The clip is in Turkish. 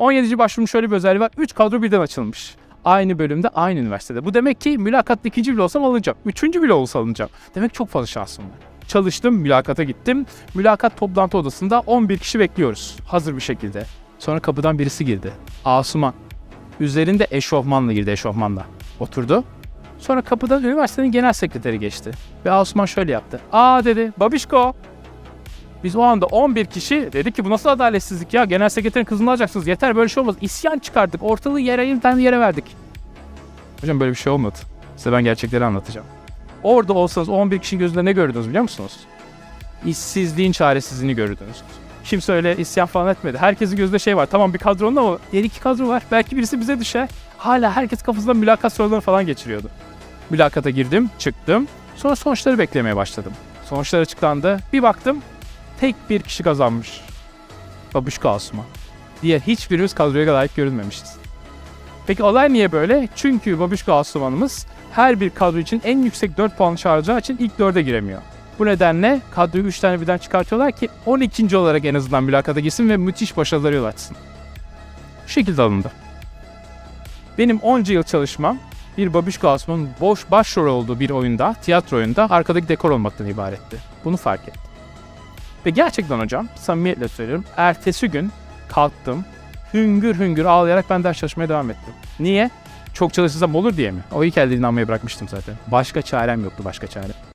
17. başvurum şöyle bir özelliği var. 3 kadro birden açılmış. Aynı bölümde, aynı üniversitede. Bu demek ki mülakatta ikinci bile olsam alınacağım. Üçüncü bile olsa alınacağım. Demek çok fazla şansım var. Çalıştım, mülakata gittim. Mülakat toplantı odasında 11 kişi bekliyoruz. Hazır bir şekilde. Sonra kapıdan birisi girdi. Asuman. Üzerinde eşofmanla girdi eşofmanla. Oturdu. Sonra kapıdan üniversitenin genel sekreteri geçti. Ve Asuman şöyle yaptı. Aa dedi, babişko. Biz o anda 11 kişi dedik ki bu nasıl adaletsizlik ya? Genel sekreterin kızını alacaksınız. Yeter böyle şey olmaz. İsyan çıkardık. Ortalığı yere yeniden yere verdik. Hocam böyle bir şey olmadı. Size ben gerçekleri anlatacağım. Orada olsanız o 11 kişinin gözünde ne gördünüz biliyor musunuz? İşsizliğin çaresizliğini gördünüz. Kimse öyle isyan falan etmedi. Herkesin gözünde şey var. Tamam bir kadronun ama diğer iki kadro var. Belki birisi bize düşer. Hala herkes kafasında mülakat soruları falan geçiriyordu. Mülakata girdim, çıktım. Sonra sonuçları beklemeye başladım. Sonuçlar açıklandı. Bir baktım tek bir kişi kazanmış. Babuşka Asuman. Diğer hiçbirimiz kadroya layık görünmemişiz. Peki olay niye böyle? Çünkü Babuşka Asuman'ımız her bir kadro için en yüksek 4 puan çağıracağı için ilk 4'e giremiyor. Bu nedenle kadroyu 3 tane birden çıkartıyorlar ki 12. olarak en azından mülakata girsin ve müthiş başarılara yol açsın. Bu şekilde alındı. Benim onca yıl çalışmam bir Babuşka Asuman'ın boş başrol olduğu bir oyunda, tiyatro oyunda arkadaki dekor olmaktan ibaretti. Bunu fark ettim. Ve gerçekten hocam, samimiyetle söylüyorum, ertesi gün kalktım, hüngür hüngür ağlayarak ben ders çalışmaya devam ettim. Niye? Çok çalışırsam olur diye mi? O ilk elde inanmayı bırakmıştım zaten. Başka çarem yoktu, başka çare.